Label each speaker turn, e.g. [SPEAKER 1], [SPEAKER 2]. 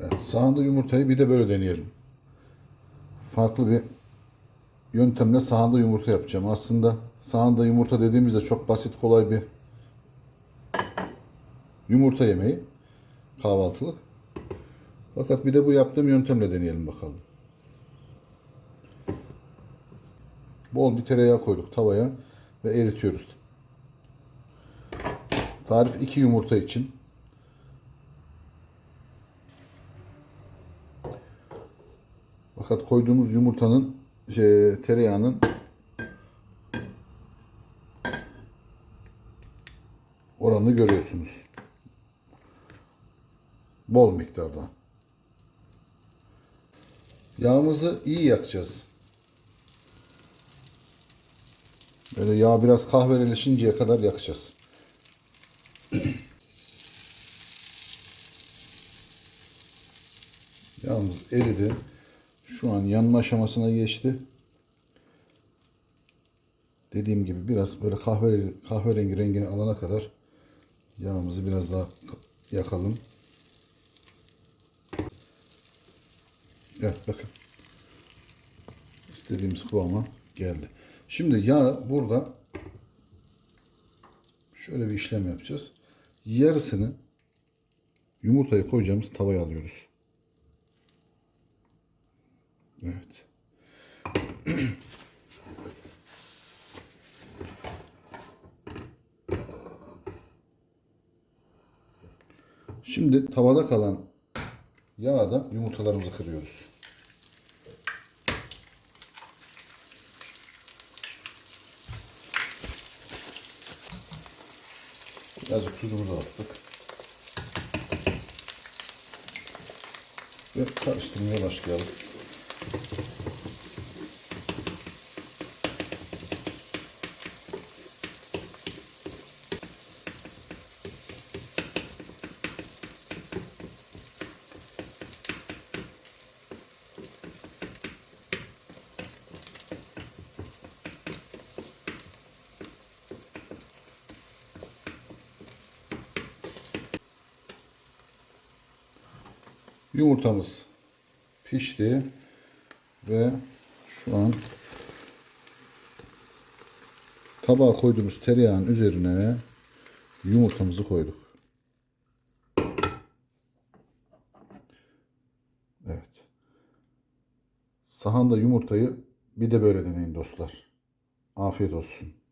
[SPEAKER 1] Evet, sahanda yumurtayı bir de böyle deneyelim. Farklı bir yöntemle sahanda yumurta yapacağım. Aslında sahanda yumurta dediğimizde çok basit kolay bir yumurta yemeği. Kahvaltılık. Fakat bir de bu yaptığım yöntemle deneyelim bakalım. Bol bir tereyağı koyduk tavaya ve eritiyoruz. Tarif 2 yumurta için. Fakat koyduğumuz yumurtanın şey, tereyağının oranını görüyorsunuz. Bol miktarda. Yağımızı iyi yakacağız. Böyle yağ biraz kahvereleşinceye kadar yakacağız. Yağımız eridi. Şu an yanma aşamasına geçti. Dediğim gibi biraz böyle kahve kahverengi rengini alana kadar yağımızı biraz daha yakalım. Evet bakın. İstediğimiz kıvama geldi. Şimdi yağ burada şöyle bir işlem yapacağız. Yarısını yumurtayı koyacağımız tavaya alıyoruz. Evet. Şimdi tavada kalan yağa da yumurtalarımızı kırıyoruz. Birazcık tuzumuzu attık. Ve karıştırmaya başlayalım. Yumurtamız pişti ve şu an tabağa koyduğumuz tereyağın üzerine yumurtamızı koyduk. Evet. Sahanda yumurtayı bir de böyle deneyin dostlar. Afiyet olsun.